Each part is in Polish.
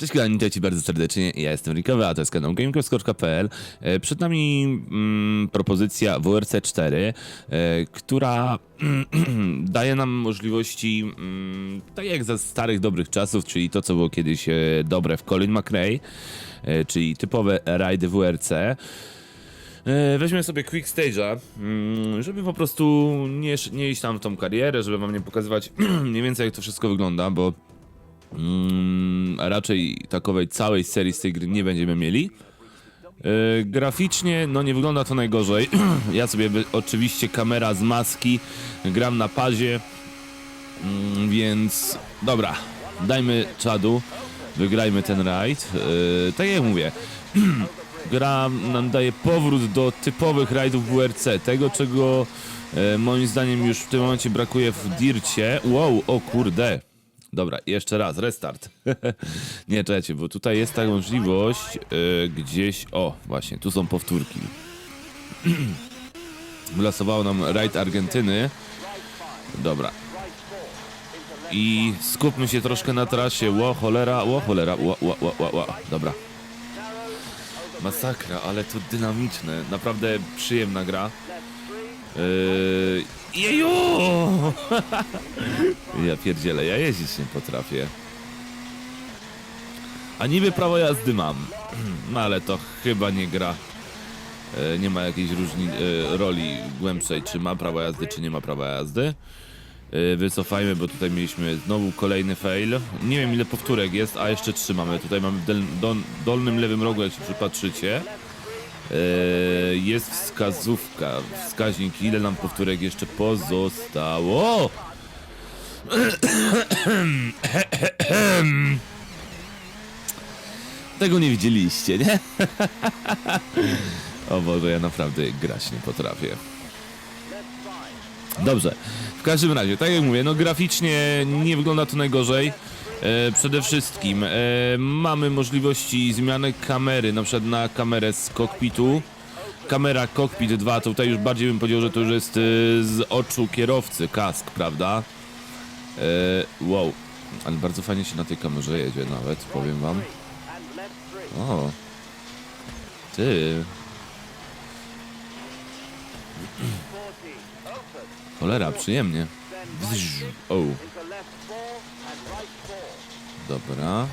Cześć kochani, witam cię bardzo serdecznie, ja jestem Rikowy, a to jest kanał gamecraft.pl. E, Przed nami mm, propozycja WRC 4, e, która daje nam możliwości, mm, tak jak za starych dobrych czasów, czyli to co było kiedyś e, dobre w Colin McRae, czyli typowe rajdy WRC. Weźmy sobie quick stage'a, mm, żeby po prostu nie, nie iść tam w tą karierę, żeby wam nie pokazywać mniej więcej jak to wszystko wygląda, bo a raczej takowej całej serii z tej gry nie będziemy mieli. E, graficznie, no nie wygląda to najgorzej. ja sobie oczywiście kamera z maski, gram na pazie, mm, więc dobra, dajmy czadu, wygrajmy ten rajd. E, tak jak mówię, gra nam daje powrót do typowych rajdów WRC, tego czego e, moim zdaniem już w tym momencie brakuje w Dircie. Wow, o kurde. Dobra, jeszcze raz, restart. Nie, czekajcie, bo tutaj jest taka możliwość e, gdzieś... O, właśnie, tu są powtórki. Wylosowało nam rajd Argentyny. Dobra. I skupmy się troszkę na trasie. Ło, cholera, ło, cholera, ło, ło, ło, ło, ło. Dobra. Masakra, ale to dynamiczne. Naprawdę przyjemna gra. Yy... Jeju! ja pierdzielę, ja jeździć nie potrafię. A niby prawo jazdy mam. No ale to chyba nie gra. E, Nie ma jakiejś różni, e, roli głębszej, czy ma prawo jazdy, czy nie ma prawa jazdy. E, Wycofajmy, bo tutaj mieliśmy znowu kolejny fail. Nie wiem ile powtórek jest, a jeszcze trzy mamy. Tutaj mamy w dolnym lewym rogu, jak się przypatrzycie. E, Jest wskazówka, wskaźnik, ile nam powtórek jeszcze pozostało. Tego nie widzieliście, nie? o Boże, ja naprawdę grać nie potrafię. Dobrze, w każdym razie, tak jak mówię, no graficznie nie wygląda to najgorzej. E, przede wszystkim e, mamy możliwości zmiany kamery, na przykład na kamerę z kokpitu. Kamera Cockpit 2, to tutaj już bardziej bym powiedział, że to już jest e, z oczu kierowcy, kask, prawda? Wow, ale bardzo fajnie się na tej kamerze jedzie nawet, powiem wam. O, ty. Cholera, przyjemnie. O, dobra.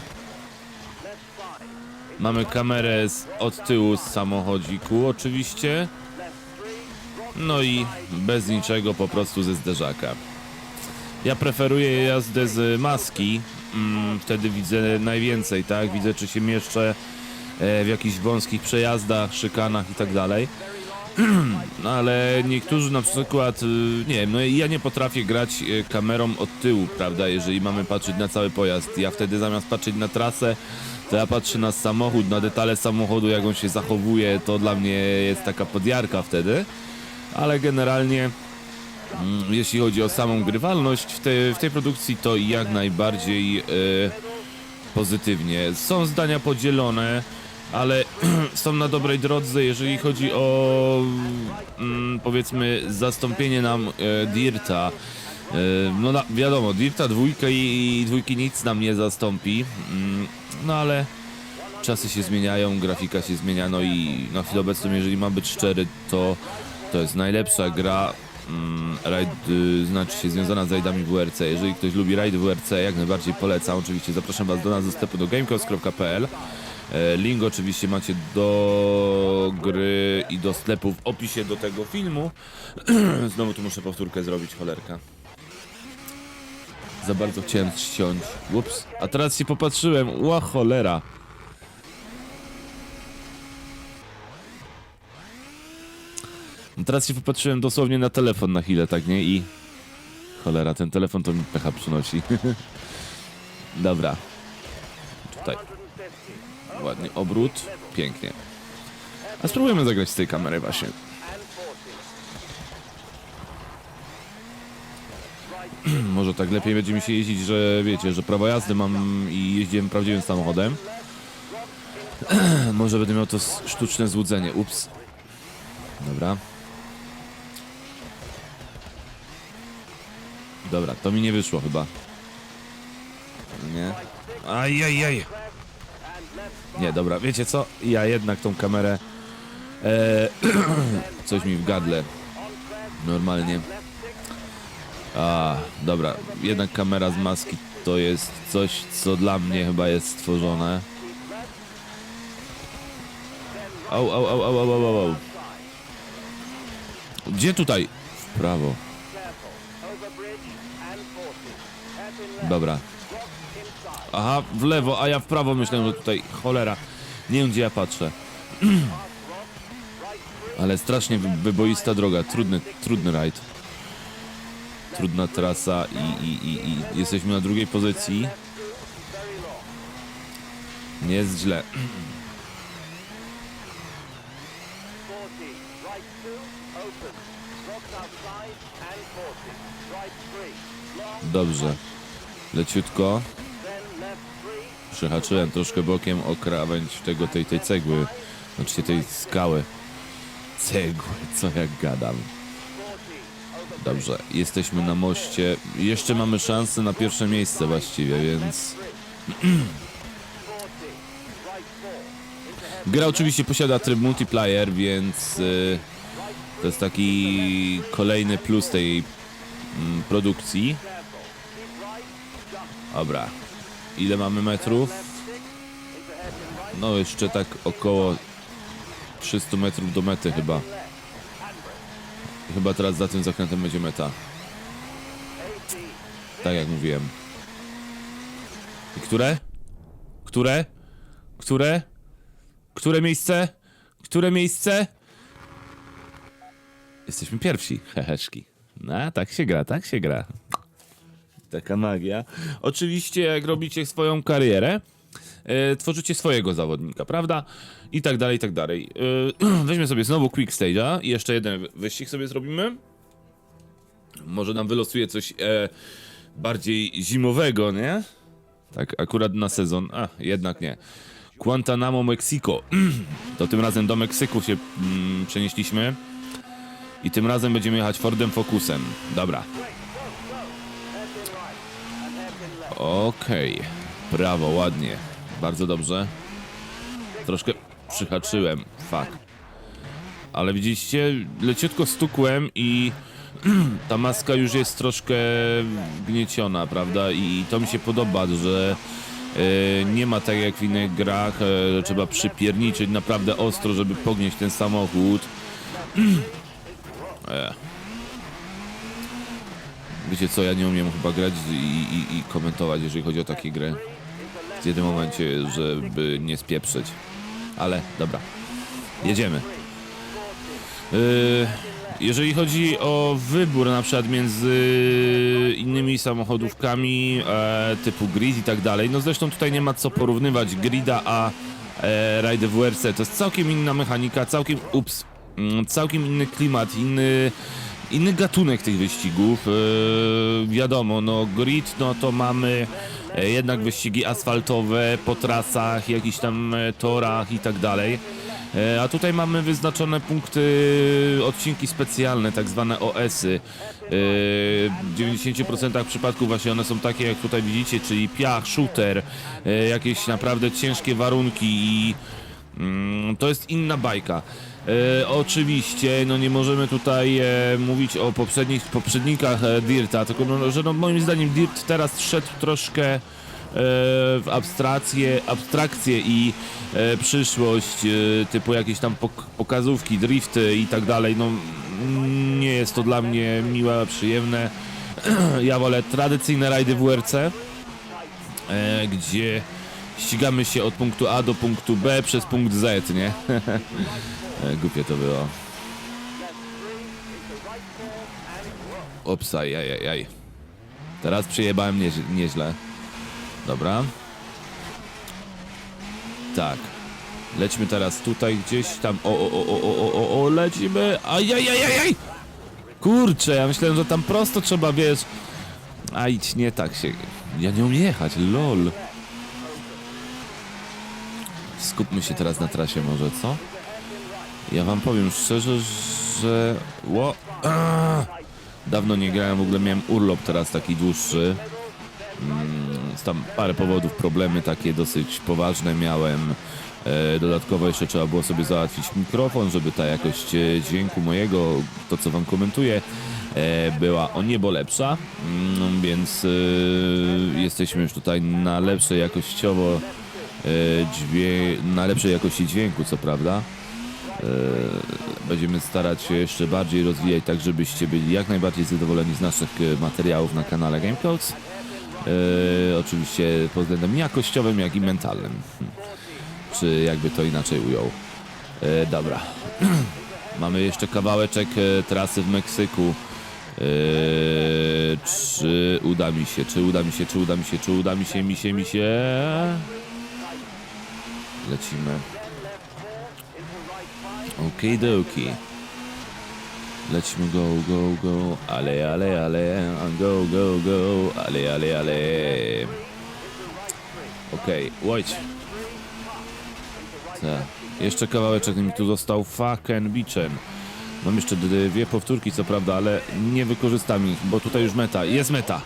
Mamy kamerę z, od tyłu z samochodziku oczywiście. No i bez niczego po prostu ze zderzaka. Ja preferuję jazdę z maski. Mm, wtedy widzę najwięcej, tak? Widzę, czy się mieszczę e, w jakichś wąskich przejazdach, szykanach i tak dalej. No ale niektórzy na przykład, y, nie wiem, no ja nie potrafię grać y, kamerą od tyłu, prawda, jeżeli mamy patrzeć na cały pojazd. Ja wtedy zamiast patrzeć na trasę, to ja patrzę na samochód, na detale samochodu, jak on się zachowuje, to dla mnie jest taka podjarka wtedy. Ale generalnie, mm, jeśli chodzi o samą grywalność w, w tej produkcji, to jak najbardziej y, pozytywnie. Są zdania podzielone, ale są na dobrej drodze, jeżeli chodzi o mm, powiedzmy zastąpienie nam e, Dirta. E, no na, wiadomo, Dirta dwójka i, i dwójki nic nam nie zastąpi, mm, no ale czasy się zmieniają, grafika się zmienia, no i na chwilę obecną, jeżeli mam być szczery, to to jest najlepsza gra mm, raid, y, znaczy się związana z rajdami WRC. Jeżeli ktoś lubi rajdy WRC, jak najbardziej polecam. Oczywiście zapraszam Was do nas do sklepu do gamecast.pl. E, Link oczywiście macie do gry i do sklepu w opisie do tego filmu. Znowu tu muszę powtórkę zrobić, cholerka. Za bardzo chciałem ściąć. Ups. A teraz się popatrzyłem. Ła cholera. No teraz się popatrzyłem dosłownie na telefon na chwilę, tak nie? I... Cholera, ten telefon to mi pecha przynosi. Dobra. Tutaj. Ładnie obrót. Pięknie. A spróbujemy zagrać z tej kamery właśnie. Może tak lepiej będzie mi się jeździć, że wiecie, że prawo jazdy mam i jeździłem prawdziwym samochodem. Może będę miał to sztuczne złudzenie. Ups. Dobra. Dobra, to mi nie wyszło chyba. Nie. Ajajaj. Nie, dobra, wiecie co? Ja jednak tą kamerę... E, coś mi w gardle. Normalnie. A, dobra. Jednak kamera z maski to jest coś, co dla mnie chyba jest stworzone. Au, au, au, au, au, au, au. Gdzie tutaj? W prawo. Dobra. Aha, w lewo, a ja w prawo myślałem, że tutaj cholera. Nie wiem gdzie ja patrzę. Ale strasznie wy- wyboista droga, trudny, trudny rajd. Trudna trasa i, i, i, i jesteśmy na drugiej pozycji. Nie jest źle. Dobrze. Leciutko. Przyhaczyłem troszkę bokiem o krawędź tego, tej, tej cegły. Znaczy tej skały. Cegły, co jak gadam. Dobrze, jesteśmy na moście. Jeszcze mamy szansę na pierwsze miejsce właściwie, więc... Gra oczywiście posiada tryb multiplayer, więc y, to jest taki kolejny plus tej mm, produkcji. Dobra. Ile mamy metrów? No jeszcze tak około 300 metrów do mety chyba. Chyba teraz za tym zakrętem będzie meta. Tak jak mówiłem. I które? Które? Które? Które miejsce? Które miejsce? Jesteśmy pierwsi, heheszki. No, tak się gra, tak się gra. Taka magia. Oczywiście, jak robicie swoją karierę, e, tworzycie swojego zawodnika, prawda? I tak dalej, i tak dalej. E, weźmy sobie znowu Quick Stage'a i jeszcze jeden wyścig sobie zrobimy. Może nam wylosuje coś e, bardziej zimowego, nie? Tak, akurat na sezon. A, jednak nie. Guantanamo, Mexico. To tym razem do Meksyku się mm, przenieśliśmy. I tym razem będziemy jechać Fordem Focusem. Dobra. Okej. Brawo, ładnie. Bardzo dobrze. Troszkę przyhaczyłem. Fuck. Ale widzieliście, leciutko stukłem i ta maska już jest troszkę gnieciona, prawda? I to mi się podoba, że e, nie ma tak jak w innych grach, e, że trzeba przypierniczyć naprawdę ostro, żeby pognieść ten samochód. Wiecie co, ja nie umiem chyba grać i, i, i komentować, jeżeli chodzi o takie gry. W jednym momencie, żeby nie spieprzyć. Ale dobra, jedziemy. Yy, jeżeli chodzi o wybór na przykład między innymi samochodówkami e, typu grid i tak dalej, no zresztą tutaj nie ma co porównywać grida a e, Ride WRC. To jest całkiem inna mechanika, całkiem, ups, mm, całkiem inny klimat, inny, inny gatunek tych wyścigów. E, wiadomo, no grid, no to mamy e, jednak wyścigi asfaltowe po trasach, jakichś tam e, torach i tak dalej. A tutaj mamy wyznaczone punkty, odcinki specjalne, tak zwane OS-y. W 90% przypadków właśnie one są takie, jak tutaj widzicie, czyli piach, shooter, jakieś naprawdę ciężkie warunki i mm, to jest inna bajka. E, oczywiście, no nie możemy tutaj e, mówić o poprzednich poprzednikach e, Dirta, tylko no, że no, moim zdaniem Dirt teraz szedł troszkę e, w abstrakcję, abstrakcję i e, przyszłość, e, typu jakieś tam pok pokazówki, drifty i tak dalej, no nie jest to dla mnie miłe, przyjemne. ja wolę tradycyjne rajdy WRC, e, gdzie ścigamy się od punktu A do punktu B przez punkt Z, nie? E, Głupie to było. Opsa, jaj, jaj, jaj. Teraz przyjebałem nie, nieźle. Dobra. Tak. Lećmy teraz tutaj gdzieś tam. O, o, o, o, o, o, o lecimy. Ajajajajaj! Kurczę, ja myślałem, że tam prosto trzeba, wiesz. A idź, nie tak się. Ja nie umiem jechać, lol. Skupmy się teraz na trasie może, co? Ja wam powiem szczerze, że... Ło... Dawno nie grałem, w ogóle miałem urlop teraz taki dłuższy. Mm, więc tam parę powodów, problemy takie dosyć poważne miałem. E, Dodatkowo jeszcze trzeba było sobie załatwić mikrofon, żeby ta jakość e, dźwięku mojego, to co wam komentuję, e, była o niebo lepsza, Mm, więc jesteśmy już tutaj na lepszej jakościowo dźwię- na lepszej jakości dźwięku, co prawda. E, Będziemy starać się jeszcze bardziej rozwijać, tak żebyście byli jak najbardziej zadowoleni z naszych e, materiałów na kanale Gamecodes. E, oczywiście pod względem jakościowym, jak i mentalnym. Hm. Czy jakby to inaczej ujął. Dobra. Mamy jeszcze kawałeczek trasy w Meksyku. Czy uda mi się, czy uda mi się, czy uda mi się, czy uda mi się, mi się, mi się. Lecimy. Okidoki. Lecimy go, go, go, ale, ale, ale, go, go, go, ale, ale, ale. Okej, łojdź. Tak. Jeszcze kawałeczek mi tu został fucking beachem. Mam jeszcze dwie powtórki, co prawda, ale nie wykorzystam ich, bo tutaj już meta. Jest meta!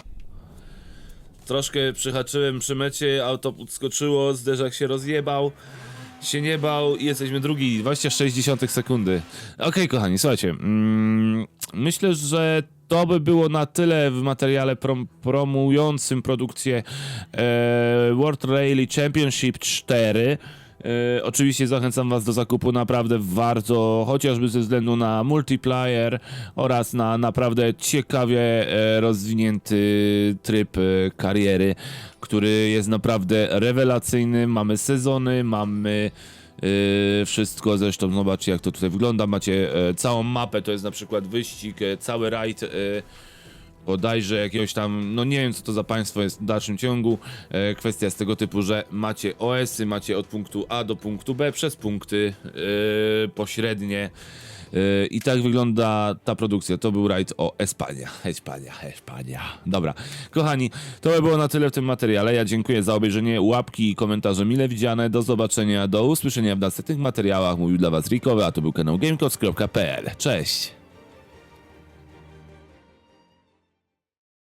Troszkę przyhaczyłem przy mecie, auto podskoczyło, zderzak się rozjebał, się nie bał i jesteśmy drugi, 26 sekundy. Okej, kochani, słuchajcie, mm, myślę, że to by było na tyle w materiale prom promującym produkcję e, World Rally Championship 4. E, oczywiście zachęcam Was do zakupu naprawdę warto, chociażby ze względu na multiplayer oraz na naprawdę ciekawie e, rozwinięty tryb e, kariery, który jest naprawdę rewelacyjny. Mamy sezony, mamy e, wszystko, zresztą zobaczcie jak to tutaj wygląda. Macie e, całą mapę, to jest na przykład wyścig, e, cały rajd. e, bodajże jakiegoś tam, no nie wiem co to za państwo jest w dalszym ciągu. E, kwestia jest tego typu, że macie OS-y, macie od punktu A do punktu B przez punkty e, pośrednie. E, I tak wygląda ta produkcja. To był rajd o Espania. Espania, Espania. Dobra. Kochani, to by było na tyle w tym materiale. Ja dziękuję za obejrzenie. Łapki i komentarze mile widziane. Do zobaczenia, do usłyszenia w następnych materiałach. Mówił dla Was Rikowy, a to był kanał Gamecodes.pl. Cześć!